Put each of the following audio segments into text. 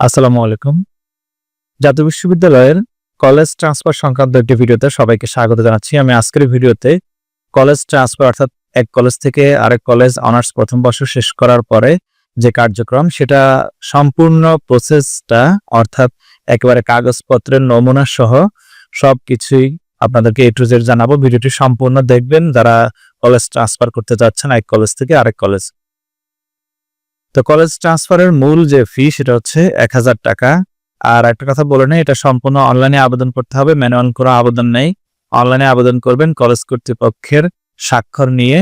আসসালামু আলাইকুম। জাতীয় বিশ্ববিদ্যালয়ের কলেজ ট্রান্সফার সংক্রান্ত একটি ভিডিওতে সবাইকে স্বাগত জানাচ্ছি। আমি আজকের ভিডিওতে কলেজ ট্রান্সফার অর্থাৎ এক কলেজ থেকে আরেক কলেজ অনার্স প্রথম বর্ষ শেষ করার পরে যে কার্যক্রম, সেটা সম্পূর্ণ প্রসেসটা অর্থাৎ একেবারে কাগজপত্রের নমুনা সহ সবকিছুই আপনাদেরকে এ টু জেড জানাব। ভিডিওটি সম্পূর্ণ দেখবেন। যারা কলেজ ট্রান্সফার করতে যাচ্ছেন এক কলেজ থেকে আরেক কলেজ। তো কলেজ ট্রান্সফারের মূল যে ফি সেটা হচ্ছে এক হাজার টাকা। আর একটা কথা বলে নেই, এটা সম্পূর্ণ অনলাইনে আবেদন করতে হবে ম্যানুয়াল কোনো আবেদন নেই। অনলাইনে আবেদন করবেন কলেজ কর্তৃপক্ষের স্বাক্ষর নিয়ে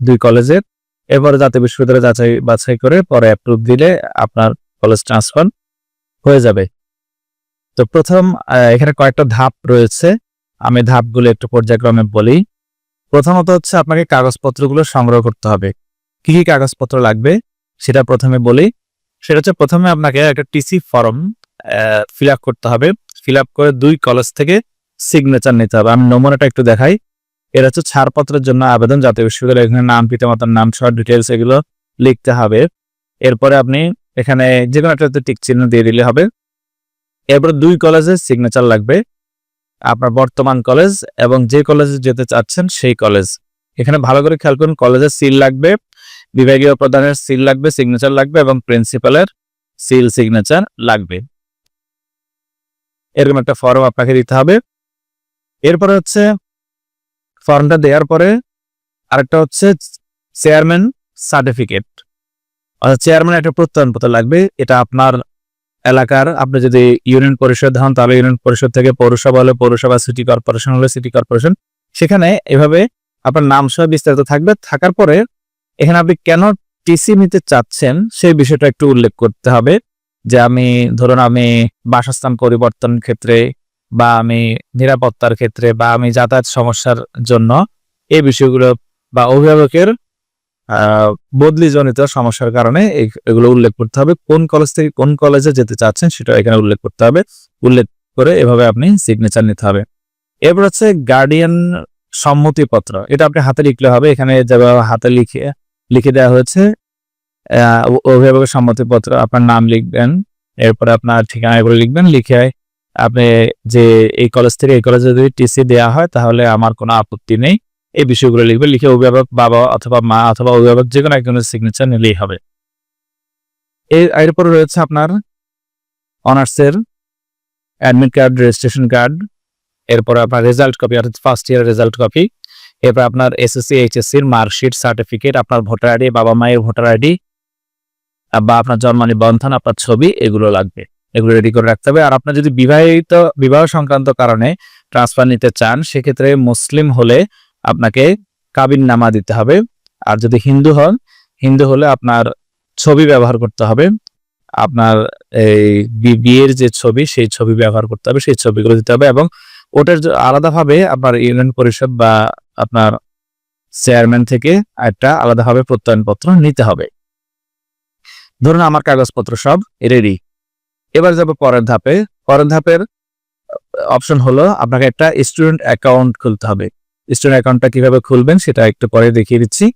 দুই কলেজের এরপরে জাতীয় বিশ্ববিদ্যালয়ে যাচাই বাছাই করে পরে অ্যাপ্রুভ দিলে আপনার কলেজ ট্রান্সফার হয়ে যাবে। তো প্রথম এখানে কয়েকটা ধাপ রয়েছে। আমি ধাপগুলো একটু পর্যায়ক্রমে বলি। প্রথমত হচ্ছে আপনাকে কাগজপত্রগুলো সংগ্রহ করতে হবে। কি কি কাগজপত্র লাগবে? সেটা প্রথমে বলি। সেটা হচ্ছে প্রথমে আপনাকে একটা টিসি ফর্ম ফিল করতে হবে। ফিল করে দুই কলেজ থেকে সিগনেচার নিতে হবে। আমি নমুনাটা একটু দেখাই। এটা হচ্ছে ছাড়পত্রের জন্য আবেদন, জাতীয় বিশ্ববিদ্যালয়, এখানে নাম, পিতামাতার নাম শর্ট ডিটেলস এগুলো লিখতে হবে। এরপরে আপনি এখানে যে কোনো একটা টিক চিহ্ন দিয়ে দিলে হবে। এরপরে দুই কলেজের সিগনেচার লাগবে। আপনার বর্তমান কলেজ এবং যে কলেজে যেতে চাচ্ছেন সেই কলেজ এখানে ভালো করে খেয়াল করুন কলেজের সিল লাগবে। বিভাগীয় প্রধানের সিল লাগবে সিগনেচার লাগবে এবং প্রিন্সিপালের সিল সিগনেচার লাগবে। এরকম একটা ফর্ম আপনাকে দিতে হবে। এরপরে হচ্ছে ফর্মটা দেওয়ার পরে আরেকটা হচ্ছে চেয়ারম্যান সার্টিফিকেট অর্থাৎ চেয়ারম্যান একটা প্রত্যয়নপত্র লাগবে, এটা আপনার এলাকার, আপনি যদি ইউনিয়ন পরিষদ হন, তাহলে ইউনিয়ন পরিষদ থেকে পৌরসভা হলে পৌরসভা সিটি কর্পোরেশন হলে সিটি কর্পোরেশন সেখানে এভাবে আপনার নাম সহ বিস্তারিত থাকবে। থাকার পরে এখানে আপনি কেন টিসি নিতে চাচ্ছেন সেই বিষয়টা একটু উল্লেখ করতে হবে। যে আমি, ধরুন আমি বাসস্থান পরিবর্তন ক্ষেত্রে বা আমি নিরাপত্তার ক্ষেত্রে বা আমি যাতায়াত সমস্যার জন্য এই বিষয়গুলো বা অভিভাবকের বদলিজনিত সমস্যার কারণে এগুলো উল্লেখ করতে হবে। কোন কলেজ থেকে কোন কলেজে যেতে চাচ্ছেন সেটা এখানে উল্লেখ করতে হবে। উল্লেখ করে এভাবে আপনি সিগনেচার নিতে হবে। এরপর হচ্ছে গার্ডিয়ান সম্মতিপত্র। এটা আপনি হাতে লিখলে হবে। এখানে যেভাবে হাতে লিখে লিখে দেওয়া হয়েছে অভিভাবকের সম্মতিপত্র আপনার নাম লিখবেন, এরপরে আপনার ঠিকানা এগুলো লিখবেন, লিখে আপনি যে এই কলেজ থেকে এই কলেজে যদি টিসি দেওয়া হয়, তাহলে আমার কোনো আপত্তি নেই। এই বিষয়গুলো লিখবেন, লিখে অভিভাবক বাবা অথবা মা অথবা অভিভাবক যে কোনো একজনের সিগনেচার নিলেই হবে। এর এরপরে রয়েছে আপনার অনার্সের অ্যাডমিট কার্ড রেজিস্ট্রেশন কার্ড এরপরে আপনার রেজাল্ট কপি অর্থাৎ ফার্স্ট ইয়ার রেজাল্ট কপি এরপর আপনার এসএসসি এইচএসসি এর মার্কশিট সার্টিফিকেট আপনার ভোটার আইডি বাবা মায়ের ভোটার আইডি বা আপনার জন্ম নিবন্ধন, আপনার ছবি, এগুলো লাগবে। এগুলো রেডি করে রাখতে হবে। আর আপনার যদি বিবাহিত, বিবাহ সংক্রান্ত কারণে ট্রান্সফার নিতে চান, সেক্ষেত্রে মুসলিম হলে আপনাকে কাবিন নামা দিতে হবে। আর যদি হিন্দু হন, হিন্দু হলে আপনার ছবি ব্যবহার করতে হবে। আপনার এই বিয়ের যে ছবি, সেই ছবি ব্যবহার করতে হবে, সেই ছবিগুলো দিতে হবে এবং ওটার আলাদাভাবে আপনার ইউনিয়ন পরিষদ বা আপনার চেয়ারম্যান থেকে একটা আলাদাভাবে প্রত্যয়নপত্র নিতে হবে। ধরুন আমার কাগজপত্র সব রেডি এবার যাব পরের ধাপে। পরের ধাপের অপশন হলো আপনাকে একটা স্টুডেন্ট অ্যাকাউন্ট খুলতে হবে। স্টুডেন্ট অ্যাকাউন্টটা কীভাবে খুলবেন সেটা একটু পরে দেখিয়ে দিচ্ছি।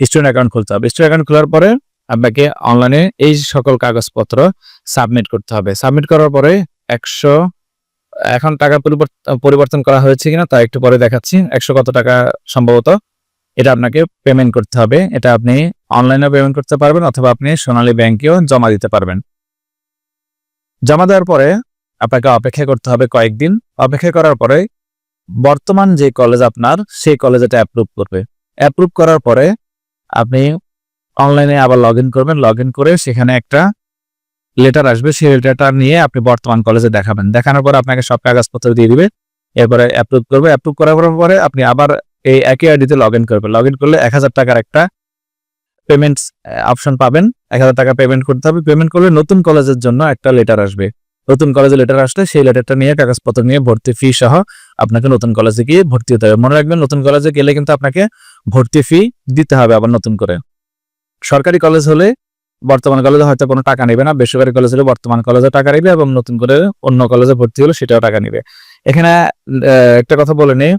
স্টুডেন্ট অ্যাকাউন্ট খুলতে হবে। স্টুডেন্ট অ্যাকাউন্ট খোলার পরে আপনাকে অনলাইনে এই সকল কাগজপত্র সাবমিট করতে হবে। সাবমিট করার পরে একশো এখন টাকা পরিবর্তন করা হয়েছে কিনা তা একটু পরে দেখাচ্ছি। একশো কত টাকা সম্ভবত এটা আপনাকে পেমেন্ট করতে হবে। এটা আপনি অনলাইনেও পেমেন্ট করতে পারবেন অথবা আপনি সোনালী ব্যাংকেও জমা দিতে পারবেন। জমা দেওয়ার পরে আপনাকে অপেক্ষা করতে হবে কয়েকদিন। অপেক্ষা করার পরে বর্তমান যে কলেজ আপনার, সেই কলেজ এটা অ্যাপ্রুভ করবে। অ্যাপ্রুভ করার পরে আপনি অনলাইনে আবার লগ করবেন। লগ করে সেখানে একটা লেটার আসবে, সেই লেটারটা নিয়ে আপনি বর্তমান কলেজে দেখাবেন। দেখানোর পর আপনাকে সব কাগজপত্র দিয়ে দিবে। এরপরে অ্যাপ্রুভ করবে। অ্যাপ্রুভ করার পরে আপনি আবার এই একই আইডিতে লগ ইন করবেন লগ ইন করলে এক হাজার টাকার একটা পেমেন্ট অপশন পাবেন। এক হাজার টাকা পেমেন্ট করতে হবে। পেমেন্ট করলে নতুন কলেজের জন্য একটা লেটার আসবে। নতুন কলেজে লেটার আসলে সেই লেটারটা নিয়ে কাগজপত্র নিয়ে ভর্তি ফি সহ আপনাকে নতুন কলেজে গিয়ে ভর্তি হতে হবে। মনে রাখবেন, নতুন কলেজে গেলে কিন্তু আপনাকে ভর্তি ফি দিতে হবে আবার নতুন করে। সরকারি কলেজ হলে বর্তমান কলেজে হয়তো কোনো টাকা নেবে না, বেসরকারি কলেজ হলে বর্তমান কলেজে টাকা নেবে এবং নতুন করে অন্য কলেজে ভর্তি হলে সেটাও টাকা নেবে। এখানে একটা কথা বলে নেই।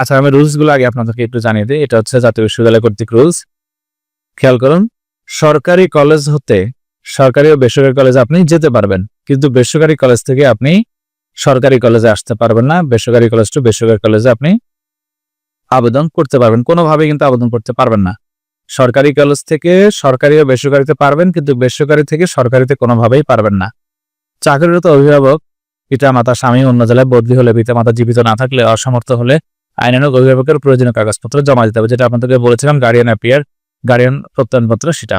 আচ্ছা আমি রুলসগুলো আগে আপনাদেরকে একটু জানিয়ে দিই। এটা হচ্ছে জাতীয় বিশ্ববিদ্যালয় কর্তৃক রুলস খেয়াল করুন, সরকারি কলেজ হতে সরকারি ও বেসরকারি কলেজে আপনি যেতে পারবেন, কিন্তু বেসরকারি কলেজ থেকে আপনি সরকারি কলেজে আসতে পারবেন না। বেসরকারি কলেজ টু বেসরকারি কলেজে আপনি আবেদন করতে পারবেন। কোনোভাবে কিন্তু আবেদন করতে পারবেন না। সরকারি কলেজ থেকে সরকারি ও বেসরকারিতে পারবেন, কিন্তু বেসরকারি থেকে সরকারিতে কোনোভাবেই পারবেন না। চাকরিরত অভিভাবক, পিতা মাতা, স্বামী, অন্য জেলায় বদলি হলে, পিতা মাতা জীবিত না থাকলে, অসমর্থ হলে আইনানুগ অভিভাবকের প্রয়োজনীয় কাগজপত্র জমা দিতে হবে, যেটা আপনাদেরকে বলেছিলাম গার্ডিয়ান অ্যাপিয়ার গার্ডিয়ান প্রত্যয়নপত্র সেটা।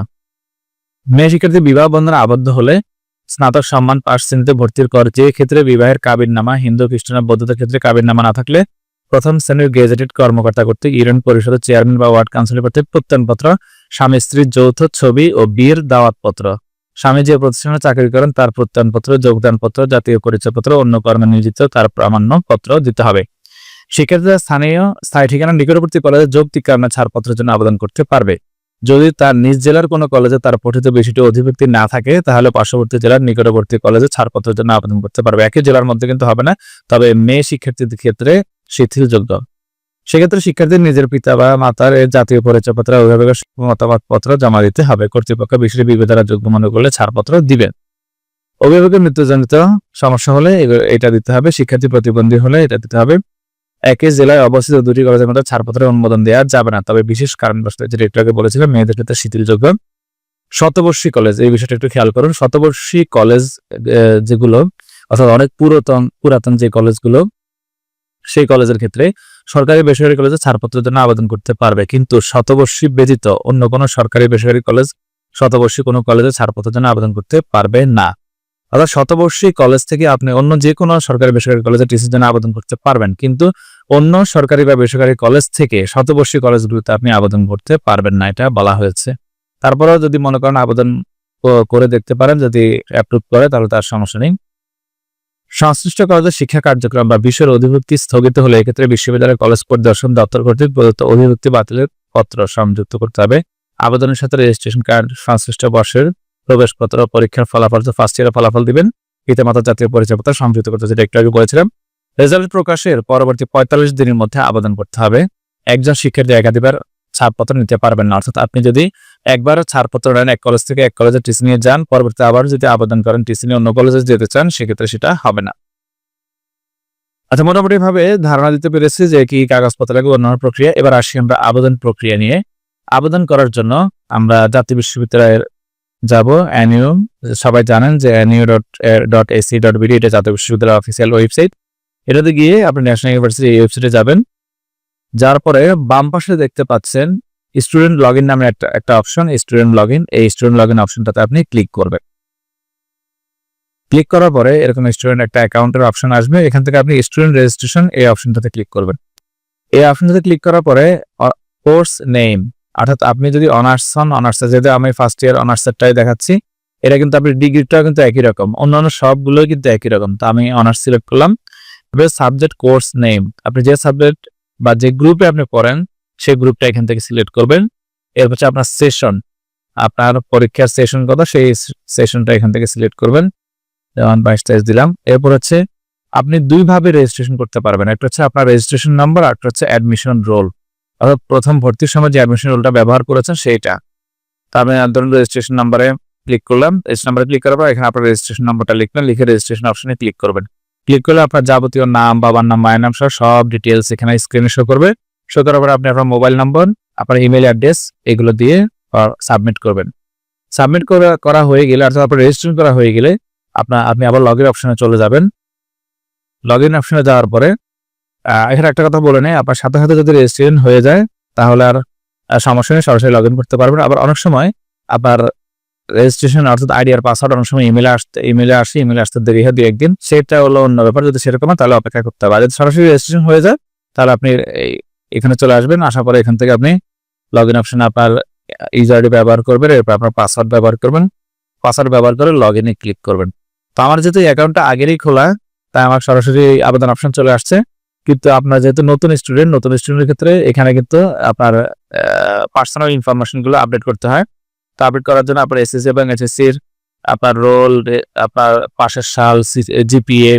মেয়ে শিক্ষার্থী বিবাহ বন্ধনে আবদ্ধ হলে স্নাতক সম্মান পাশ শ্রেণীতে ভর্তির কর যে ক্ষেত্রে বিবাহের কাবির নামা হিন্দু খ্রিস্টান বৌদ্ধদের ক্ষেত্রে কাবির নামা না থাকলে প্রথম শ্রেণির গেজেটেড কর্মকর্তা কর্তৃক ইউনিয়ন পরিষদের চেয়ারম্যান বা ওয়ার্ড কাউন্সিলর কর্তৃক প্রত্যয়নপত্র, স্বামী স্ত্রীর যৌথ ছবি ও বিয়ের দাওয়াতপত্র। স্বামী যে প্রতিষ্ঠানে চাকরি করেন, তার প্রত্যয়নপত্র, যোগদানপত্র, জাতীয় পরিচয়পত্র, অন্য কর্মে নিয়োজিত তার প্রামাণ্য পত্র দিতে হবে। শিক্ষার্থীরা স্থানীয় স্থায়ী ঠিকানা, নিকটবর্তী কলেজে যৌক্তিক কারণে ছাড়পত্রের জন্য আবেদন করতে পারবে। যদি তার নিজ জেলার কোনো কলেজে তার পঠিত বিষয়টি অধিভুক্তি না থাকে, তাহলে পার্শ্ববর্তী জেলার নিকটবর্তী কলেজে ছাড়পত্রের জন্য আবেদন করতে পারবে। একই জেলার মধ্যে কিন্তু হবে না, তবে মেয়ে শিক্ষার্থীদের ক্ষেত্রে শিথিলযোগ্য। সেক্ষেত্রে শিক্ষার্থীর নিজের পিতা বা মাতার জাতীয় পরিচয়পত্র, অভিভাবকের মতামতপত্র জমা দিতে হবে। কর্তৃপক্ষ বিষয়টি বিবেচনা যোগ্য মনে করলে ছাড়পত্র দিবেন। অভিভাবকের মৃত্যুজনিত সমস্যা হলে এটা দিতে হবে। শিক্ষার্থী প্রতিবন্ধী হলে এটা দিতে হবে। একই জেলায় অবস্থিত দুটি কলেজের মধ্যে ছাড়পত্রের অনুমোদন দেওয়া যাবে না। তবে বিশেষ কারণবশত যেটা একটু মেয়েদের ক্ষেত্রে শিথিলযোগ্য। শতবর্ষী কলেজ, এই বিষয়টা একটু খেয়াল করুন। শতবর্ষী কলেজ যেগুলো, অর্থাৎ অনেক পুরাতন পুরাতন যে কলেজগুলো সেই কলেজের ক্ষেত্রে সরকারি বেসরকারি কলেজে ছাড়পত্রের জন্য আবেদন করতে পারবে। কিন্তু শতবর্ষী ব্যতীত অন্য কোনো সরকারি বেসরকারি কলেজ শতবর্ষী কোনো কলেজে ছাড়পত্রের জন্য আবেদন করতে পারবে না। অর্থাৎ শতবর্ষী কলেজ থেকে আপনি অন্য যে কোনো সরকারি বেসরকারি কলেজে টিসির জন্য আবেদন করতে পারবেন। কিন্তু অন্য সরকারি বা বেসরকারি কলেজ থেকে শতবর্ষী কলেজগুলোতে আপনি আবেদন করতে পারবেন না, এটা বলা হয়েছে। তারপরেও যদি মনে করেন আবেদন করে দেখতে পারেন, যদি অ্যাপ্রুভ করে, তাহলে তার সমস্যা নেই। সংশ্লিষ্ট কলেজের শিক্ষা কার্যক্রম বা বিষয়ের অধিভুক্তি স্থগিত হলে এক্ষেত্রে বিশ্ববিদ্যালয় কলেজ পরিদর্শন দপ্তর কর্তৃক প্রদত্ত অধিভুক্তি বাতিলের পত্র সংযুক্ত করতে হবে। আবেদনের সাথে রেজিস্ট্রেশন কার্ড সংশ্লিষ্ট বর্ষের প্রবেশপত্র পরীক্ষার ফলাফল তো ফার্স্ট ইয়ারের ফলাফল দিবেন। পিতামাতা জাতীয় পরিচয়পত্র সংযুক্ত করতে যেটা একটু আগে বলেছিলাম। রেজাল্ট প্রকাশের পরবর্তী পঁয়তাল্লিশ দিনের মধ্যে আবেদন করতে হবে। একজন শিক্ষার্থী একাধিবার ছাড়পত্র নিতে পারবেন না। অর্থাৎ আপনি যদি একবার ছাড়পত্র নেন, এক কলেজ থেকে এক কলেজে টিসি নিয়ে যান পরবর্তী আবার যদি আবেদন করেন টিসি নিয়ে অন্য কলেজে যেতে চান, সেক্ষেত্রে সেটা হবে না। আচ্ছা মোটামুটি ভাবে ধারণা দিতে পেরেছি যে কি কাগজপত্র লাগবে অন্যান্য প্রক্রিয়া। এবার আসি আমরা আবেদন প্রক্রিয়া নিয়ে। আবেদন করার জন্য আমরা জাতীয় বিশ্ববিদ্যালয়ের যাব অ্যানিউ সবাই জানেন যে NU dot dot AC dot BD, এটা জাতীয় বিশ্ববিদ্যালয়ের অফিসিয়াল ওয়েবসাইট এটাতে গিয়ে আপনি ন্যাশনাল ইউনিভার্সিটি এই ওয়েবসাইটে যাবেন। যার পরে বাম পাশে দেখতে পাচ্ছেন স্টুডেন্ট লগ ইন নামে একটা একটা অপশন স্টুডেন্ট লগ ইন এই স্টুডেন্ট লগ ইন অপশনটাতে আপনি ক্লিক করবেন। ক্লিক করার পরে এরকম স্টুডেন্ট একটা অ্যাকাউন্টের অপশন আসবে, এখান থেকে আপনি স্টুডেন্ট রেজিস্ট্রেশন এই অপশনটাতে ক্লিক করবেন। এই অপশনটাতে ক্লিক করার পরে কোর্স নেম অর্থাৎ আপনি যদি অনার্স হন অনার্স যেহেতু আমি ফার্স্ট ইয়ার অনার্সেরটাই দেখাচ্ছি, এটা কিন্তু আপনি ডিগ্রিটাও কিন্তু একই রকম, অন্যান্য সবগুলো কিন্তু একই রকম। তো আমি অনার্স সিলেক্ট করলাম। সাবজেক্ট কোর্স নেম আপনি যে সাবজেক্ট বা যে গ্রুপে আপনি পড়েন সেই গ্রুপটা এখান থেকে সিলেক্ট করবেন। এরপর হচ্ছে আপনার সেশন আপনার পরীক্ষার সেশন কত, সেই সেশনটা এখান থেকে সিলেক্ট করবেন। যেমন বাইশ তেইশ দিলাম। এরপর হচ্ছে আপনি দুইভাবে রেজিস্ট্রেশন করতে পারবেন। একটা হচ্ছে আপনার রেজিস্ট্রেশন নাম্বার একটা হচ্ছে অ্যাডমিশন রোল অর্থাৎ প্রথম ভর্তির সময় যে অ্যাডমিশন রোলটা ব্যবহার করেছেন, সেইটা। তা আমি ধরুন রেজিস্ট্রেশন নাম্বারে ক্লিক করলাম। রেজিস্ট্রেশন নাম্বারে ক্লিক করার পর এখানে আপনার রেজিস্ট্রেশন নাম্বারটা লিখলেন, লিখে রেজিস্ট্রেশন অপশনে ক্লিক করবেন। ক্লিক করলে আপনার যাবতীয় নাম, বাবার নাম, মায়ের নাম সহ সব ডিটেলস এখানে স্ক্রিনে শো করবে। শো করার পর আপনি আপনার মোবাইল নম্বর আপনার ইমেল অ্যাড্রেস এগুলো দিয়ে সাবমিট করবেন। সাবমিট করা হয়ে গেলে, অর্থাৎ আপনার রেজিস্ট্রেশন করা হয়ে গেলে আপনার, আপনি আবার লগ ইন অপশনে চলে যাবেন। লগ ইন অপশনে যাওয়ার পরে এখানে একটা কথা বলে নেই, আপনার সাথে সাথে যদি রেজিস্ট্রেশন হয়ে যায়, তাহলে আর সমস্যা নেই, সরাসরি লগ ইন করতে পারবেন। আবার অনেক সময় আপনার রেজিস্ট্রেশন অর্থাৎ আইডি আর পাসওয়ার্ড অনেক সময় ইমেলে আসতে ইমেলে আসে ইমেলে আসতে দেরি হয় দুই একদিন। সেটা হলো অন্য ব্যাপার, যদি সেরকম হয় তাহলে অপেক্ষা করতে হবে। আর যদি সরাসরি রেজিস্ট্রেশন হয়ে যায়, তাহলে আপনি এখানে চলে আসবেন, আসার পরে এখান থেকে আপনি লগ ইন অপশন আপনার ইউজার আইডি ব্যবহার করবেন, এরপর আপনার পাসওয়ার্ড ব্যবহার করবেন। পাসওয়ার্ড ব্যবহার করে লগ ইনে ক্লিক করবেন। তো আমার যেহেতু অ্যাকাউন্টটা আগেরই খোলা, তাই আমার সরাসরি আবেদন অপশন চলে আসছে। কিন্তু আপনার যেহেতু নতুন স্টুডেন্ট নতুন স্টুডেন্টের ক্ষেত্রে এখানে কিন্তু আপনার পার্সোনাল ইনফরমেশনগুলো আপডেট করতে হয়। তো আপডেট করার জন্য আপনার এসএসসি এবং এসএসসির আপনার রোল আপনার পাশের সাল জিপিএ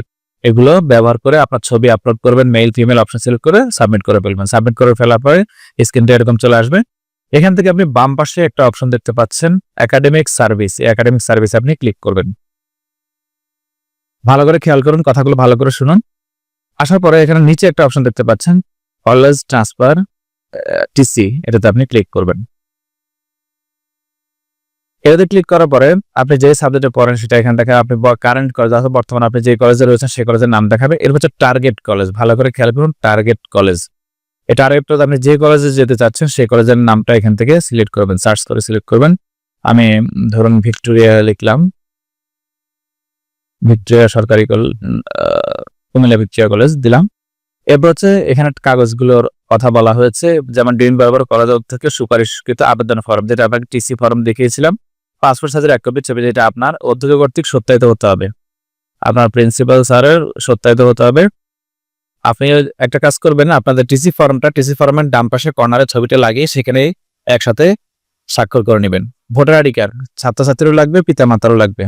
এগুলো ব্যবহার করে আপনার ছবি আপলোড করবেন মেল ফিমেল অপশন সিলেক্ট করে সাবমিট করে ফেলবেন। সাবমিট করে ফেলার পরে স্ক্রিনটা এরকম চলে আসবে। এখান থেকে আপনি বাম পাশে একটা অপশন দেখতে পাচ্ছেন একাডেমিক সার্ভিস এই একাডেমিক সার্ভিস আপনি ক্লিক করবেন। ভালো করে খেয়াল করুন, কথাগুলো ভালো করে শুনুন। আসার পরে এখানে নিচে একটা অপশন দেখতে পাচ্ছেন অলওয়েজ ট্রান্সফার টিসি এটাতে আপনি ক্লিক করবেন। এটাতে ক্লিক করার পরে আপনি যে সাবজেক্টে পড়েন সেটা এখান থেকে আপনি কারেন্ট কলেজ অথবা বর্তমানে আপনি যে কলেজে রয়েছেন সেই কলেজের নাম দেখাবে। এর হচ্ছে টার্গেট কলেজ ভালো করে খেয়াল করুন টার্গেট কলেজ এই টার্গেট কলেজ আপনি যে কলেজে যেতে চাচ্ছেন সেই কলেজের নামটা এখান থেকে সিলেক্ট করবেন। সার্চ করে সিলেক্ট করবেন। আমি ধরুন ভিক্টোরিয়া লিখলাম। ভিক্টোরিয়া সরকারি কুমিল্লা ভিক্টোরিয়া কলেজ দিলাম। এরপর হচ্ছে এখানে কাগজগুলোর কথা বলা হয়েছে। যেমন ডিম বারবার কলেজ থেকে সুপারিশকৃত আবেদন ফর্ম যেটা আপনাকে টিসি ফর্ম দেখিয়েছিলাম। পাসপোর্ট সাইজের এক কপি ছবি যেটা আপনার অধ্যক্ষ কর্তৃক সত্যায়িত হতে হবে। আপনার প্রিন্সিপাল স্যারের সত্যায়িত হতে হবে। আপনি একটা কাজ করবেন, আপনাদের টিসি ফর্মটা টিসি ফর্মের ডান পাশে কর্নারে ছবিটা লাগিয়ে সেখানে একসাথে স্বাক্ষর করে নেবেন। ভোটার আইডি কার্ড, ছাত্রছাত্রীরও লাগবে পিতা মাতারও লাগবে।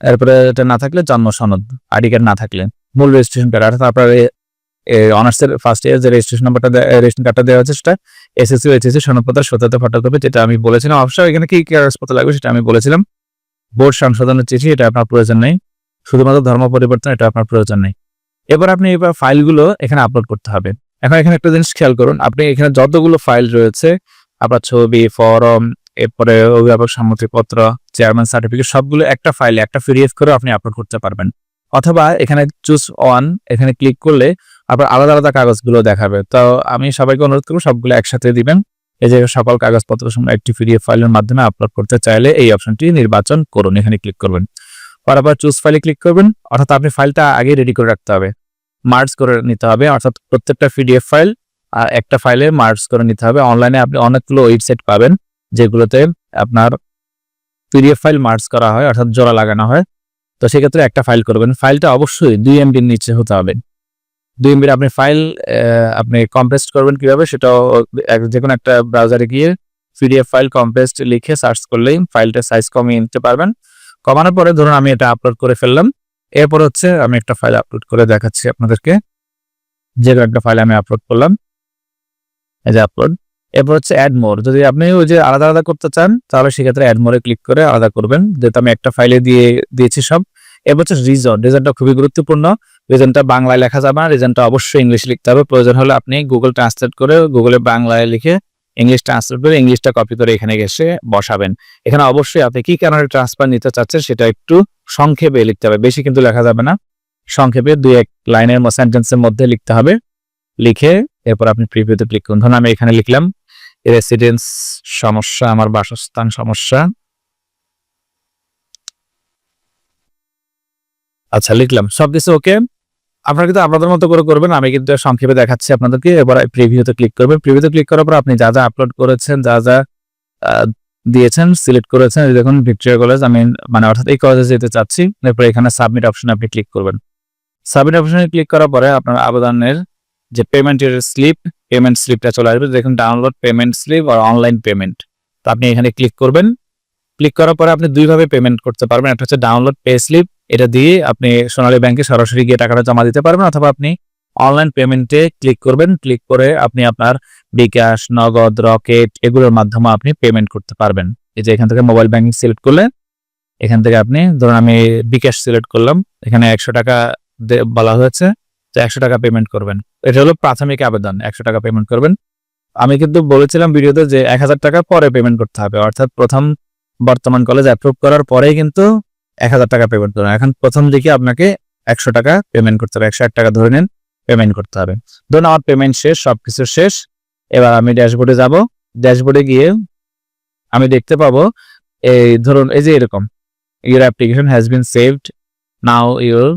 এরপরে এটা না থাকলে জন্ম সনদ আইডি কার্ড না থাকলে। মূল রেজিস্ট্রেশন কার্ড অর্থাৎ আপনার অনার্সের ফার্স্ট ইয়ার যে রেজিস্ট্রেশন নাম্বারটা রেজিস্ট্রেশন কার্ডটা দেওয়া হচ্ছে সেটা এসএসসি এইচএসসি সনদপত্র সত্যাতে ফটোকপি যেটা আমি বলেছিলাম। অবশ্যই এখানে কি কাগজপত্র লাগবে সেটা আমি বলেছিলাম। বোর্ড সংশোধনের চিঠি, এটা আপনার প্রয়োজন নেই। শুধুমাত্র ধর্ম পরিবর্তন, এটা আপনার প্রয়োজন নেই। এবার আপনি এবার ফাইলগুলো এখানে আপলোড করতে হবে। এখন এখানে একটা জিনিস খেয়াল করুন, আপনি এখানে যতগুলো ফাইল রয়েছে, আপনার ছবি ফরম এরপরে অভিভাবক সম্মতিপত্র চেয়ারম্যান সার্টিফিকেট সবগুলো একটা ফাইলে একটা পিডিএফ করে আপনি আপলোড করতে পারবেন। অথবা এখানে চুজ ওয়ান এখানে ক্লিক করলে আপনার আলাদা আলাদা কাগজগুলো দেখাবে। তো আমি সবাইকে অনুরোধ করব সবগুলো একসাথে দিবেন। এই যে সকল কাগজপত্র সময় একটি পিডিএফ ফাইলের মাধ্যমে আপলোড করতে চাইলে এই অপশনটি নির্বাচন করুন। এখানে ক্লিক করবেন। পর আবার চুজ ফাইলে ক্লিক করবেন। অর্থাৎ আপনি ফাইলটা আগে রেডি করে রাখতে হবে। মার্জ করে নিতে হবে। অর্থাৎ প্রত্যেকটা পিডিএফ ফাইল আর একটা ফাইলে মার্জ করে নিতে হবে। অনলাইনে আপনি অনেকগুলো ওয়েবসাইট পাবেন, যেগুলোতে আপনার পিডিএফ ফাইল মার্জ করা হয়, অর্থাৎ জোড়া লাগানো হয়। তো সেক্ষেত্রে একটা ফাইল করবেন। ফাইলটা অবশ্যই দুই এমবির নিচে হতে হবে। দুই এমবির আপনি ফাইল আপনি কম্প্রেস্ট করবেন কীভাবে সেটাও যে কোনো একটা ব্রাউজারে গিয়ে পিডিএফ ফাইল কম্প্রেস্ট লিখে সার্চ করলেই ফাইলটা সাইজ কমিয়ে নিতে পারবেন। কমানোর পরে ধরুন আমি এটা আপলোড করে ফেললাম। এরপর হচ্ছে আমি একটা ফাইল আপলোড করে দেখাচ্ছি আপনাদেরকে। যে একটা ফাইল আমি আপলোড করলাম। এই যে আপলোড এরপর হচ্ছে অ্যাড মোর যদি আপনি ওই যে আলাদা আলাদা করতে চান, তাহলে সেক্ষেত্রে অ্যাড মোরে ক্লিক করে আলাদা করবেন। যেহেতু আমি একটা ফাইলে দিয়ে দিয়েছি সব। এরপর হচ্ছে রিজন রিজনটা খুবই গুরুত্বপূর্ণ। রিজনটা বাংলায় লেখা যাবে না রিজনটা অবশ্যই ইংলিশ লিখতে হবে। প্রয়োজন হলে আপনি গুগল ট্রান্সলেট করে গুগলে বাংলায় লিখে ইংলিশ ট্রান্সলেট করে ইংলিশটা কপি করে এখানে এসে বসাবেন। এখানে অবশ্যই আপনি কি কারণে ট্রান্সফার নিতে চাচ্ছেন সেটা একটু সংক্ষেপে লিখতে হবে। বেশি কিন্তু লেখা যাবে না। সংক্ষেপে দুই এক লাইনের সেন্টেন্সের মধ্যে লিখতে হবে। লিখে এরপর আপনি প্রিভিউতে ক্লিক করুন। ধরুন আমি এখানে লিখলাম রেসিডেন্স সমস্যা, আমার বাসস্থান সমস্যা। আচ্ছা লিখলাম। সব কিছু ওকে আপনারা কিন্তু আপনাদের মতো করে করবেন, আমি কিন্তু সংক্ষেপে দেখাচ্ছি আপনাদেরকে। এবার প্রিভিউতে ক্লিক করবেন। প্রিভিউতে ক্লিক করার পর আপনি যা যা আপলোড করেছেন, যা যা দিয়েছেন সিলেক্ট করেছেন দেখুন ভিক্টোরিয়া কলেজ আমি মানে অর্থাৎ এই কলেজে যেতে চাচ্ছি। এরপর এখানে সাবমিট অপশনে আপনি ক্লিক করবেন। সাবমিট অপশনে ক্লিক করার পরে আপনার আবেদনের যে পেমেন্টের স্লিপ পেমেন্ট স্লিপটা চলে আসবে। দেখুন ডাউনলোড পেমেন্ট স্লিপ আর অনলাইন পেমেন্ট তো আপনি এখানে ক্লিক করবেন। ক্লিক করার পরে আপনি দুইভাবে পেমেন্ট করতে পারবেন। একটা হচ্ছে ডাউনলোড পে স্লিপ এটা দিয়ে আপনি সোনালী ব্যাংকে সরাসরি গিয়ে টাকাটা জমা দিতে পারবেন অথবা আপনি অনলাইন পেমেন্টে ক্লিক করবেন। ক্লিক করে আপনি আপনার বিকাশ, নগদ, রকেট এগুলোর মাধ্যমে আপনি পেমেন্ট করতে পারবেন। এই যে এখান থেকে মোবাইল ব্যাংকিং সিলেক্ট করলে এখান থেকে আপনি ধরুন আমি বিকাশ সিলেক্ট করলাম, এখানে একশো টাকা বলা হয়েছে, তো একশো টাকা পেমেন্ট করবেন। এটা হলো প্রাথমিক আবেদন, একশো টাকা পেমেন্ট করবেন। আমি কিন্তু বলেছিলাম ভিডিওতে যে এক হাজার টাকা পরে পেমেন্ট করতে হবে, অর্থাৎ প্রথম বর্তমান কলেজ অ্যাপ্রুভ করার পরেই কিন্তু এক হাজার টাকা পেমেন্ট করবেন এখন প্রথম দিকে আপনাকে একশো টাকা পেমেন্ট করতে হবে। একশো এক টাকা ধরে নেন পেমেন্ট করতে হবে। ধরুন আমার পেমেন্ট শেষ, সবকিছু শেষ। এবার আমি ড্যাশবোর্ডে যাব। ড্যাশবোর্ডে গিয়ে আমি দেখতে পাবো, এই ধরুন, এই যে এরকম। Your application has been saved now your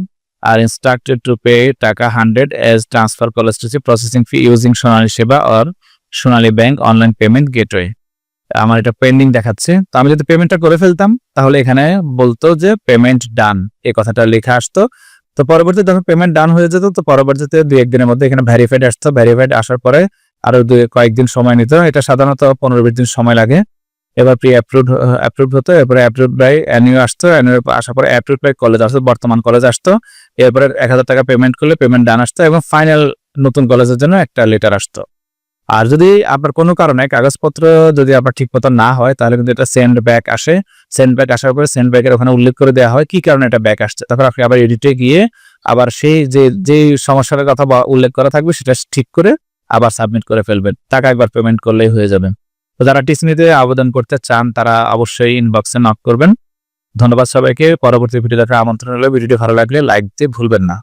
are instructed to pay taka hundred as transfer college processing fee using Sonali Seba or Sonali bank online payment gateway আমার এটা পেন্ডিং দেখাচ্ছে। তো আমি যদি পেমেন্টটা করে ফেলতাম, তাহলে এখানে বলতো যে পেমেন্ট ডান এই কথাটা লেখা আসতো। তো পরবর্তীতে যখন পেমেন্ট ডান হয়ে যেত, তো পরবর্তীতে দুই একদিনের মধ্যে এখানে ভ্যারিফাইড আসতো। ভ্যারিফাইড আসার পরে আরও দুই কয়েকদিন সময় নিত। এটা সাধারণত পনেরো বিশ দিন সময় লাগে। এবার প্রি অ্যাপ্রুভ অ্যাপ্রুভ হতো। এরপরে অ্যাপ্রুভ বাই অ্যানিউ আসতো। অ্যানিউ আসার পরে অ্যাপ্রুভ বাই কলেজ আসতো, বর্তমান কলেজ আসতো। এরপরে এক হাজার টাকা পেমেন্ট করলে পেমেন্ট ডান আসতো এবং ফাইনাল নতুন কলেজের জন্য একটা লেটার আসতো। আর যদি আপনার কোনো কারণে কাগজপত্র যদি আপনার ঠিক মতো না হয়, তাহলে কিন্তু এটা সেন্ড ব্যাক আসে। সেন্ড ব্যাক আসার পরে সেন্ড ব্যাকের ওখানে উল্লেখ করে দেওয়া হয় কি কারণে এটা ব্যাক আসছে। তারপর আপনি আবার এডিটে গিয়ে আবার সেই যে যে সমস্যার কথা উল্লেখ করা থাকবে, সেটা ঠিক করে আবার সাবমিট করে ফেলবেন। টাকা একবার পেমেন্ট করলেই হয়ে যাবে। তো যারা টিসনিতে আবেদন করতে চান, তারা অবশ্যই ইনবক্সে নক করবেন। ধন্যবাদ সবাইকে। পরবর্তী ভিডিও দেখার আমন্ত্রণ হলে ভিডিওটি ভালো লাগলে লাইক দিয়ে ভুলবেন না।